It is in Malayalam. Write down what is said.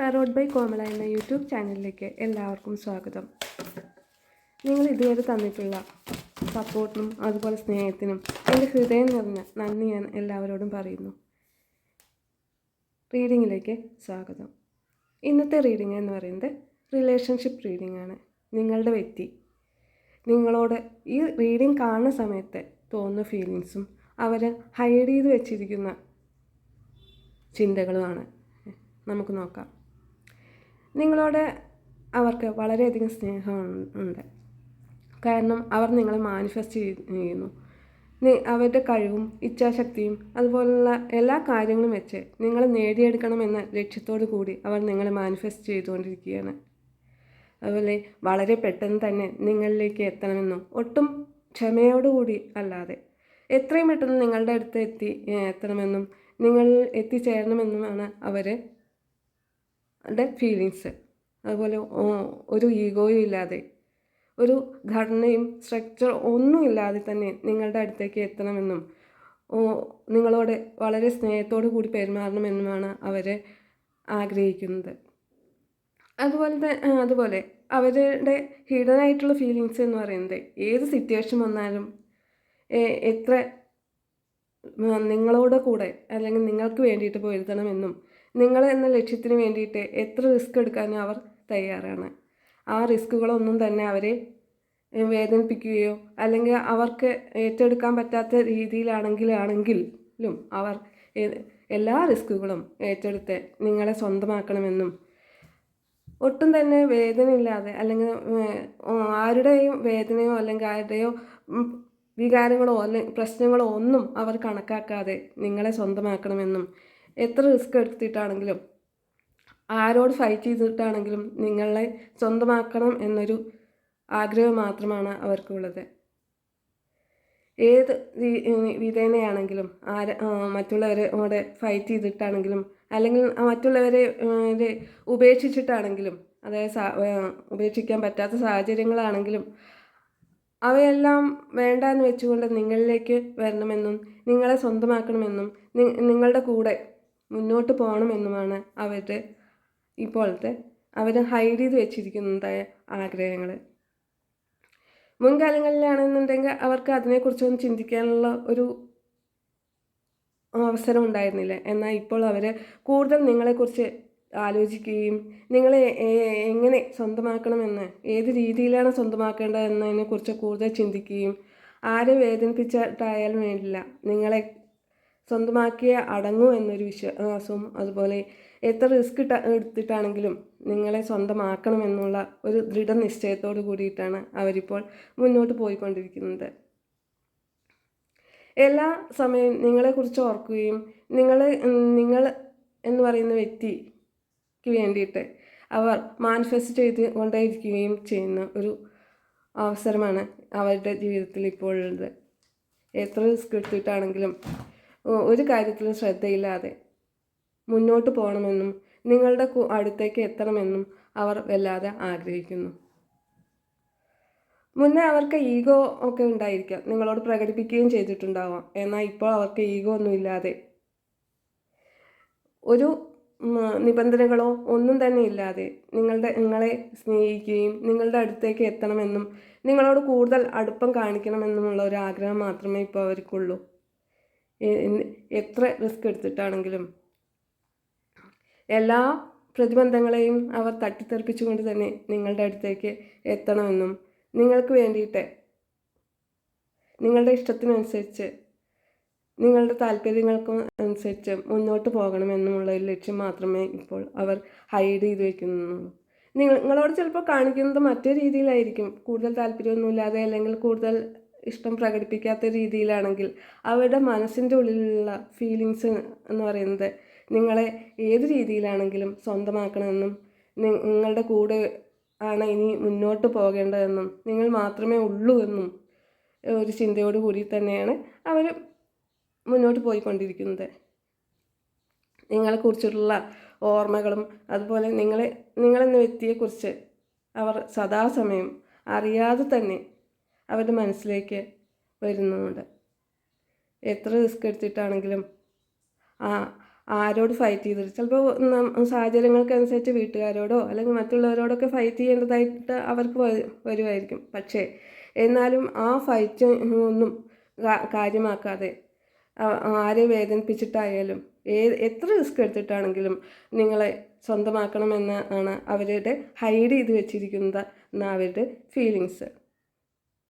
ടാരോട്ട് ബൈ കോമള എന്ന യൂട്യൂബ് ചാനലിലേക്ക് എല്ലാവർക്കും സ്വാഗതം. നിങ്ങൾ ഇതുവരെ തന്നിട്ടുള്ള സപ്പോർട്ടിനും അതുപോലെ സ്നേഹത്തിനും എന്റെ ഹൃദയം നിറഞ്ഞ നന്ദി ഞാൻ എല്ലാവരോടും പറയുന്നു. റീഡിങ്ങിലേക്ക് സ്വാഗതം. ഇന്നത്തെ റീഡിംഗ് എന്ന് പറയുന്നത് റിലേഷൻഷിപ്പ് റീഡിംഗ് ആണ്. നിങ്ങളുടെ വ്യക്തി. നിങ്ങളോട് ഈ റീഡിംഗ് കാണുന്ന സമയത്ത് തോന്നുന്ന ഫീലിങ്സും അവർ ഹൈഡ് ചെയ്ത് വെച്ചിരിക്കുന്ന ചിന്തകളുമാണ്. നമുക്ക് നോക്കാം. നിങ്ങളോട് അവർക്ക് വളരെയധികം സ്നേഹം ഉണ്ട്. കാരണം അവർ നിങ്ങളെ മാനിഫെസ്റ്റ് ചെയ്യുന്നു. അവരുടെ കഴിവും ഇച്ഛാശക്തിയും അതുപോലുള്ള എല്ലാ കാര്യങ്ങളും വെച്ച് നിങ്ങൾ നേടിയെടുക്കണമെന്ന ലക്ഷ്യത്തോടു കൂടി അവർ നിങ്ങളെ മാനിഫെസ്റ്റ് ചെയ്തുകൊണ്ടിരിക്കുകയാണ്. അതുപോലെ വളരെ പെട്ടെന്ന് തന്നെ നിങ്ങളിലേക്ക് എത്തണമെന്നും ഒട്ടും ക്ഷമയോടുകൂടി അല്ലാതെ എത്രയും പെട്ടെന്ന് നിങ്ങളുടെ അടുത്ത് എത്തി എത്തണമെന്നും നിങ്ങൾ എത്തിച്ചേരണമെന്നുമാണ് അവർ ഫീലിങ്സ് അതുപോലെ ഒരു ഈഗോയും ഇല്ലാതെ ഒരു ഘടനയും സ്ട്രക്ചർ ഒന്നും ഇല്ലാതെ തന്നെ നിങ്ങളുടെ അടുത്തേക്ക് എത്തണമെന്നും നിങ്ങളോട് വളരെ സ്നേഹത്തോടു കൂടി പെരുമാറണമെന്നുമാണ് അവർ ആഗ്രഹിക്കുന്നത്. അതുപോലെ തന്നെ അതുപോലെ അവരുടെ ഹിഡൻ ആയിട്ടുള്ള ഫീലിങ്സ് എന്ന് പറയുന്നത് ഏത് സിറ്റുവേഷൻ വന്നാലും എത്ര നിങ്ങളോട് കൂടെ അല്ലെങ്കിൽ നിങ്ങൾക്ക് വേണ്ടിയിട്ട് പൊരുത്തണമെന്നും നിങ്ങൾ എന്ന ലക്ഷ്യത്തിന് വേണ്ടിയിട്ട് എത്ര റിസ്ക് എടുക്കാനും അവർ തയ്യാറാണ്. ആ റിസ്കുകളൊന്നും തന്നെ അവരെ വേദനിപ്പിക്കുകയോ അല്ലെങ്കിൽ അവർക്ക് ഏറ്റെടുക്കാൻ പറ്റാത്ത രീതിയിലാണെങ്കിലാണെങ്കിലും അവർ എല്ലാ റിസ്കുകളും ഏറ്റെടുത്ത് നിങ്ങളെ സ്വന്തമാക്കണമെന്നും ഒട്ടും തന്നെ വേദനയില്ലാതെ അല്ലെങ്കിൽ ആരുടെയും വേദനയോ അല്ലെങ്കിൽ ആരുടെയോ വികാരങ്ങളോ അല്ലെങ്കിൽ പ്രശ്നങ്ങളോ ഒന്നും അവർ കണക്കാക്കാതെ നിങ്ങളെ സ്വന്തമാക്കണമെന്നും എത്ര റിസ്ക് എടുത്തിട്ടാണെങ്കിലും ആരോട് ഫൈറ്റ് ചെയ്തിട്ടാണെങ്കിലും നിങ്ങളെ സ്വന്തമാക്കണം എന്നൊരു ആഗ്രഹം മാത്രമാണ് അവർക്കുള്ളത്. ഏത് വിധേനയാണെങ്കിലും ആര് മറ്റുള്ളവരോട് ഫൈറ്റ് ചെയ്തിട്ടാണെങ്കിലും അല്ലെങ്കിൽ മറ്റുള്ളവരെ ഉപേക്ഷിച്ചിട്ടാണെങ്കിലും അതായത് ഉപേക്ഷിക്കാൻ പറ്റാത്ത സാഹചര്യങ്ങളാണെങ്കിലും അവയെല്ലാം വേണ്ടാന്ന് വെച്ചുകൊണ്ട് നിങ്ങളിലേക്ക് വരണമെന്നും നിങ്ങളെ സ്വന്തമാക്കണമെന്നും നിങ്ങളുടെ കൂടെ മുന്നോട്ട് പോകണമെന്നുമാണ് അവരുടെ ഇപ്പോഴത്തെ അവർ ഹൈഡ് ചെയ്ത് വെച്ചിരിക്കുന്നതായ ആഗ്രഹങ്ങൾ. മുൻകാലങ്ങളിലാണെന്നുണ്ടെങ്കിൽ അവർക്ക് അതിനെക്കുറിച്ചൊന്നും ചിന്തിക്കാനുള്ള ഒരു അവസരം ഉണ്ടായിരുന്നില്ല. എന്നാൽ ഇപ്പോൾ അവർ കൂടുതൽ നിങ്ങളെക്കുറിച്ച് ആലോചിക്കുകയും നിങ്ങളെ എങ്ങനെ സ്വന്തമാക്കണമെന്ന് ഏത് രീതിയിലാണ് സ്വന്തമാക്കേണ്ടതെന്നതിനെക്കുറിച്ച് കൂടുതൽ ചിന്തിക്കുകയും ആരെ വേദനിപ്പിച്ചിട്ടായാലും വേണ്ടില്ല. നിങ്ങളെ സ്വന്തമാക്കിയ അടങ്ങൂ എന്നൊരു വിശ്വാസവും അതുപോലെ എത്ര റിസ്ക് എടുത്തിട്ടാണെങ്കിലും നിങ്ങളെ സ്വന്തമാക്കണമെന്നുള്ള ഒരു ദൃഢനിശ്ചയത്തോടു കൂടിയിട്ടാണ് അവരിപ്പോൾ മുന്നോട്ട് പോയിക്കൊണ്ടിരിക്കുന്നത്. എല്ലാ സമയം നിങ്ങളെക്കുറിച്ച് ഓർക്കുകയും നിങ്ങൾ നിങ്ങൾ എന്ന് പറയുന്ന വ്യക്തിക്ക് വേണ്ടിയിട്ട് അവർ മാനിഫെസ്റ്റ് ചെയ്ത് കൊണ്ടേയിരിക്കുകയും ചെയ്യുന്ന ഒരു അവസരമാണ് അവരുടെ ജീവിതത്തിൽ ഇപ്പോൾ ഉള്ളത് എത്ര റിസ്ക് എടുത്തിട്ടാണെങ്കിലും ഒരു കാര്യത്തിലും ശ്രദ്ധയില്ലാതെ മുന്നോട്ട് പോകണമെന്നും നിങ്ങളുടെ അടുത്തേക്ക് എത്തണമെന്നും അവർ വല്ലാതെ ആഗ്രഹിക്കുന്നു. മുന്നേ അവർക്ക് ഈഗോ ഒക്കെ ഉണ്ടായിരിക്കാം. നിങ്ങളോട് പ്രകടിപ്പിക്കുകയും ചെയ്തിട്ടുണ്ടാവാം. എന്നാൽ ഇപ്പോൾ അവർക്ക് ഈഗോ ഒന്നും ഇല്ലാതെ ഒരു നിബന്ധനകളോ ഒന്നും തന്നെ ഇല്ലാതെ നിങ്ങളുടെ നിങ്ങളെ സ്നേഹിക്കുകയും നിങ്ങളുടെ അടുത്തേക്ക് എത്തണമെന്നും നിങ്ങളോട് കൂടുതൽ അടുപ്പം കാണിക്കണമെന്നുമുള്ള ഒരു ആഗ്രഹം മാത്രമേ ഇപ്പോൾ അവർക്കുള്ളൂ. എത്ര റിസ്ക് എടുത്തിട്ടാണെങ്കിലും എല്ലാ പ്രതിബന്ധങ്ങളെയും അവർ തട്ടിത്തെറിപ്പിച്ചുകൊണ്ട് തന്നെ നിങ്ങളുടെ അടുത്തേക്ക് എത്തണമെന്നും നിങ്ങൾക്ക് വേണ്ടിയിട്ട് നിങ്ങളുടെ ഇഷ്ടത്തിനനുസരിച്ച് നിങ്ങളുടെ താല്പര്യങ്ങൾക്കും അനുസരിച്ച് മുന്നോട്ട് പോകണമെന്നുമുള്ള ഒരു ലക്ഷ്യം മാത്രമേ ഇപ്പോൾ അവർ ഹൈഡ് ചെയ്ത് വയ്ക്കുന്നുള്ളൂ നിങ്ങൾ നിങ്ങളോട് ചിലപ്പോൾ കാണിക്കുന്നത് മറ്റേ രീതിയിലായിരിക്കും. കൂടുതൽ താല്പര്യമൊന്നുമില്ലാതെ അല്ലെങ്കിൽ കൂടുതൽ ഇഷ്ടം പ്രകടിപ്പിക്കാത്ത രീതിയിലാണെങ്കിൽ അവരുടെ മനസ്സിന്റെ ഉള്ളിലുള്ള ഫീലിങ്സ് എന്ന് പറയുന്നത് നിങ്ങളെ ഏത് രീതിയിലാണെങ്കിലും സ്വന്തമാക്കണമെന്നും നിങ്ങളുടെ കൂടെ ആണ് ഇനി മുന്നോട്ട് പോകേണ്ടതെന്നും നിങ്ങൾ മാത്രമേ ഉള്ളൂ എന്നും ഒരു ചിന്തയോട് കൂടി തന്നെയാണ് അവർ മുന്നോട്ട് പോയിക്കൊണ്ടിരിക്കുന്നത്. നിങ്ങളെക്കുറിച്ചുള്ള ഓർമ്മകളും അതുപോലെ നിങ്ങളെ നിങ്ങളെന്ന വ്യക്തിയെക്കുറിച്ച് അവർ സദാസമയം അറിയാതെ തന്നെ അവരുടെ മനസ്സിലേക്ക് വരുന്നുണ്ട്. എത്ര റിസ്ക് എടുത്തിട്ടാണെങ്കിലും ആ ആരോട് ഫൈറ്റ് ചെയ്തിട്ട് ചിലപ്പോൾ സാഹചര്യങ്ങൾക്കനുസരിച്ച് വീട്ടുകാരോടോ അല്ലെങ്കിൽ മറ്റുള്ളവരോടൊക്കെ ഫൈറ്റ് ചെയ്യേണ്ടതായിട്ട് അവർക്ക് വരുമായിരിക്കും. പക്ഷേ എന്നാലും ആ ഫൈറ്റ് ഒന്നും കാര്യമാക്കാതെ ആരെ വേദനിപ്പിച്ചിട്ടായാലും ഏ എത്ര റിസ്ക് എടുത്തിട്ടാണെങ്കിലും നിങ്ങളെ സ്വന്തമാക്കണമെന്ന് ആണ് അവരുടെ ഹൈഡ് ചെയ്ത് വെച്ചിരിക്കുന്നത് അവരുടെ ഫീലിങ്സ്